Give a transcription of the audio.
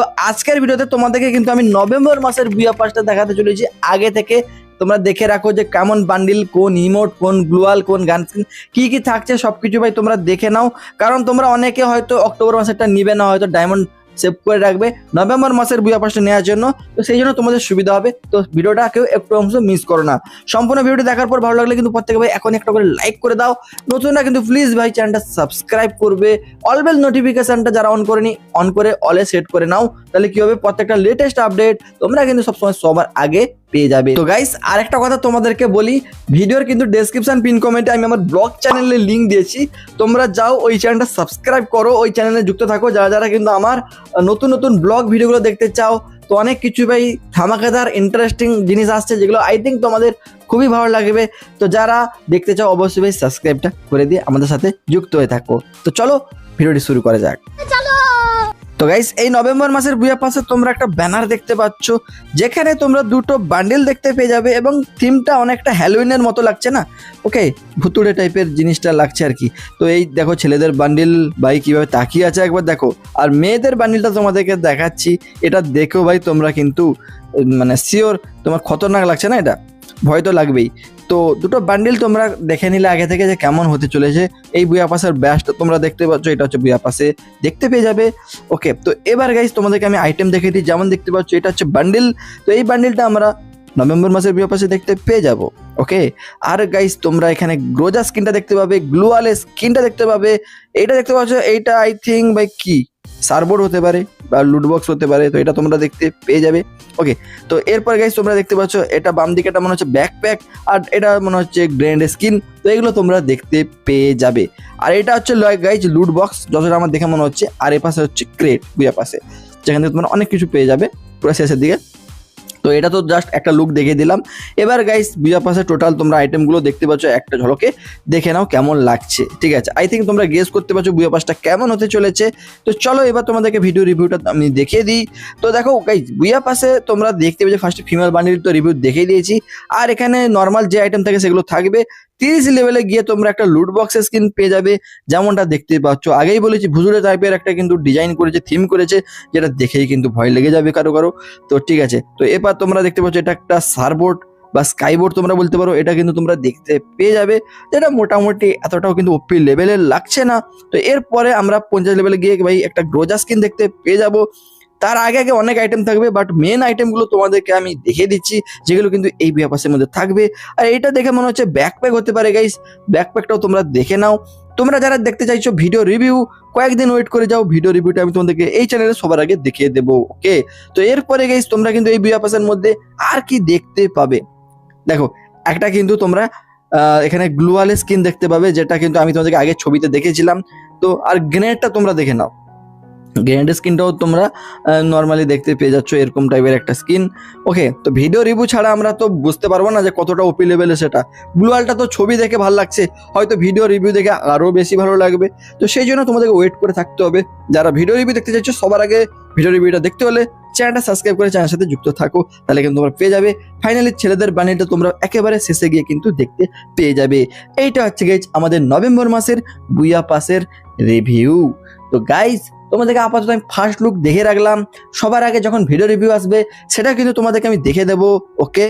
তো আজকের ভিডিওতে তোমাদেরকে কিন্তু আমি নভেম্বর মাসের বিয়া পাসটা দেখাতে চলেছি। আগে থেকে তোমরা দেখে রাখো যে কেমন বান্ডিল কোন ইমোট কোন গ্লোয়াল কোন গান কী কী থাকছে সবকিছু ভাই তোমরা দেখে নাও। কারণ তোমরা অনেকে হয়তো অক্টোবর মাসেরটা নিবে না, হয়তো ডায়মন্ড সেভ করে রাখবে। নভেম্বর মাসের বুয়া পাশে নেওয়ার জন্য। তো সেই জন্য তোমাদের সুবিধা হবে। তো ভিডিওটা কেউ একটু অংশ মিস করো না। সম্পূর্ণ ভিডিওটি দেখার পর ভালো লাগলে কিন্তু প্রত্যেকে ভাই এখন একটা করে লাইক করে দাও। নতুনরা কিন্তু প্লিজ ভাই চ্যানেলটা সাবস্ক্রাইব করবে। অলবেল নোটিফিকেশনটা যারা অন করেনি অন করে অলে সেট করে নাও। তাহলে কি হবে? প্রত্যেকটা লেটেস্ট আপডেট তোমরা কিন্তু সবসময় সবার আগে পেয়ে যাবে। তো গাইস আর একটা কথা তোমাদেরকে বলি, ভিডিওর কিন্তু ডেসক্রিপশন পিন কমেন্টে আমি আমার ব্লগ চ্যানেলের লিঙ্ক দিয়েছি। তোমরা যাও, ওই চ্যানেলটা সাবস্ক্রাইব করো, ওই চ্যানেলে যুক্ত থাকো। যারা যারা কিন্তু আমার নতুন নতুন ব্লগ ভিডিওগুলো দেখতে চাও, তো অনেক কিছু ভাই ধামাকাদার ইন্টারেস্টিং জিনিস আসছে, যেগুলো আই থিঙ্ক তোমাদের খুবই ভালো লাগবে। তো যারা দেখতে চাও, অবশ্যই ভাই সাবস্ক্রাইবটা করে দিয়ে আমাদের সাথে যুক্ত হয়ে থাকো। তো চলো ভিডিওটি শুরু করা যাক। তো গাইস এই নভেম্বর মাসের বুয়া পাশে তোমরা একটা ব্যানার দেখতে পাচ্ছ, যেখানে তোমরা দুটো বান্ডেল দেখতে পেয়ে যাবে এবং থিমটা অনেকটা হ্যালোইনের মতো লাগছে না? ওকে ভুতুড়ে টাইপের জিনিসটা লাগছে আর কি। তো এই দেখো ছেলেদের বান্ডিল ভাই কীভাবে তাকিয়ে আছে একবার দেখো। আর মেয়েদের বান্ডিলটা তোমাদেরকে দেখাচ্ছি, এটা দেখো ভাই তোমরা কিন্তু মানে শিওর তোমার খতরনাক লাগছে না এটা? ভয় তো লাগবেই। তো দুটো বান্ডিল তোমরা দেখে নিলে আগে থেকে যে কেমন হতে চলেছে। এই বুয়া ব্যাসটা তোমরা দেখতে পাচ্ছ, এটা হচ্ছে বুয়া পাসে দেখতে পেয়ে যাবে। ওকে, তো এবার গাইজ তোমাদেরকে আমি আইটেম দেখে দিই, যেমন দেখতে পাচ্ছ, এটা হচ্ছে বান্ডিল তো এই বান্ডিলটা আমরা নভেম্বর মাসের বিয়ে পাশে দেখতে পেয়ে যাব। ওকে, আর গাইজ তোমরা এখানে গ্রোজা স্কিনটা দেখতে পাবে গ্লুয়ালে স্কিনটা দেখতে পাবে। এইটা দেখতে পাচ্ছ, এইটা আই থিঙ্ক বাই কি? সার্বোর্ড হতে পারে বা লুটবক্স হতে পারে, তো এটা তোমরা দেখতে পেয়ে যাবে। ওকে তো এরপর গাইজ তোমরা দেখতে পাচ্ছ, এটা বাম দিকে এটা মনে হচ্ছে ব্যাকপ্যাক আর এটা মনে হচ্ছে গ্র্যান্ড স্কিন তো এগুলো তোমরা দেখতে পেয়ে যাবে। আর এটা হচ্ছে গাইজ লুট বক্স যতটা আমার দেখে মনে হচ্ছে, আর এ পাশে হচ্ছে ক্রেট বুয়া পাশে, যেখান থেকে তোমরা অনেক কিছু পেয়ে যাবে, পুরো শেষের দিকে। তো এটা তো জাস্ট একটা লুক দেখিয়ে দিলাম। এবার গাইস বিয়া পাশে টোটাল তোমরা আইটেমগুলো দেখতে পাচ্ছ, একটা ঝলকে। দেখে নাও কেমন লাগছে, ঠিক আছে? আই থিঙ্ক তোমরা গেস করতে পারছ বুয়া পাসটা কেমন হতে চলেছে। তো চলো এবার তোমাদেরকে ভিডিও রিভিউটা আমি দেখিয়ে দিই। তো দেখো গাইস বুয়া পাশে তোমরা দেখতে পেয়েছ ফার্স্ট ফিমেল বান্ডিল তো রিভিউ দেখিয়ে দিয়েছি। আর এখানে নর্মাল যে আইটেম থাকে সেগুলো থাকবে। তিরিশ লেভেলে গিয়ে তোমরা একটা লুট বক্সের স্কিন পেয়ে যাবে, যেমনটা দেখতে পাচ্ছ। আগেই বলেছি ভুজুরে টাইপের একটা কিন্তু ডিজাইন করেছে থিম করেছে, যেটা দেখেই কিন্তু ভয় লেগে যাবে কারও কারও। তো ঠিক আছে, তো এবার তোমরা দেখতে পাচ্ছ এটা একটা সারবোর্ড বা স্কাইবোর্ড তোমরা বলতে পারো, এটা কিন্তু তোমরা দেখতে পেয়ে যাবে। যেটা মোটামুটি এতটাও কিন্তু ওপি লেভেলের লাগছে না। তো এরপরে আমরা পঞ্চাশ লেভেলে গিয়ে ভাই একটা গ্রোজা স্কিন দেখতে পেয়ে যাব। তার আগে আগে অনেক আইটেম থাকবে বাট মেন আইটেমগুলো তোমাদেরকে আমি দেখে দিচ্ছি, যেগুলো কিন্তু এই বিয়াপাসের মধ্যে থাকবে। আর এটা দেখে মনে হচ্ছে ব্যাকপ্যাক হতে পারে গাইস ব্যাকপ্যাকটাও তোমরা দেখে নাও। তোমরা যারা দেখতে চাইছো ভিডিও রিভিউ কয়েকদিন ওয়েট করে যাও ভিডিও রিভিউটা আমি তোমাদেরকে এই চ্যানেলে সবার আগে দেখিয়ে দেবো ওকে তো এরপরে গেছি তোমরা কিন্তু এই বিয়া পাসের মধ্যে আর কি দেখতে পাবে? দেখো, একটা কিন্তু তোমরা এখানে গ্লোয়াল স্কিন দেখতে পাবে, যেটা কিন্তু আমি তোমাদেরকে আগে ছবিতে দেখেছিলাম। তো আর গ্রেনেডটা তোমরা দেখে নাও। গ্রেনেড স্ক্রিনটাও তোমরা নর্মালি দেখতে পেয়ে যাচ্ছ এরকম টাইপের একটা স্ক্রিন ওকে তো ভিডিও রিভিউ ছাড়া আমরা তো বুঝতে পারব না যে কতটা ওপি লেভেলে সেটা। গ্লুয়ালটা তো ছবি দেখে ভালো লাগছে, হয়তো ভিডিও রিভিউ দেখে আরও বেশি ভালো লাগবে। তো সেই জন্য তোমাদেরকে ওয়েট করে থাকতে হবে। যারা ভিডিও রিভিউ দেখতে চাইছো, সবার আগে ভিডিও রিভিউটা দেখতে হলে চ্যানেলটা সাবস্ক্রাইব করে চ্যানেলের সাথে যুক্ত থাকো, তাহলে কিন্তু তোমরা পেয়ে যাবে। ফাইনালি ছেলেদের বানিটা তোমরা একেবারে শেষে গিয়ে কিন্তু দেখতে পেয়ে যাবে। এইটা হচ্ছে গাইজ আমাদের নভেম্বর মাসের বুয়া পাসের রিভিউ তো গাইজ তোমাদেরকে আপাতত আমি ফার্স্ট লুক দেখে রাখলাম। সবার আগে যখন ভিডিও রিভিউ আসবে, সেটা কিন্তু তোমাদেরকে আমি দেখে দেবো ওকে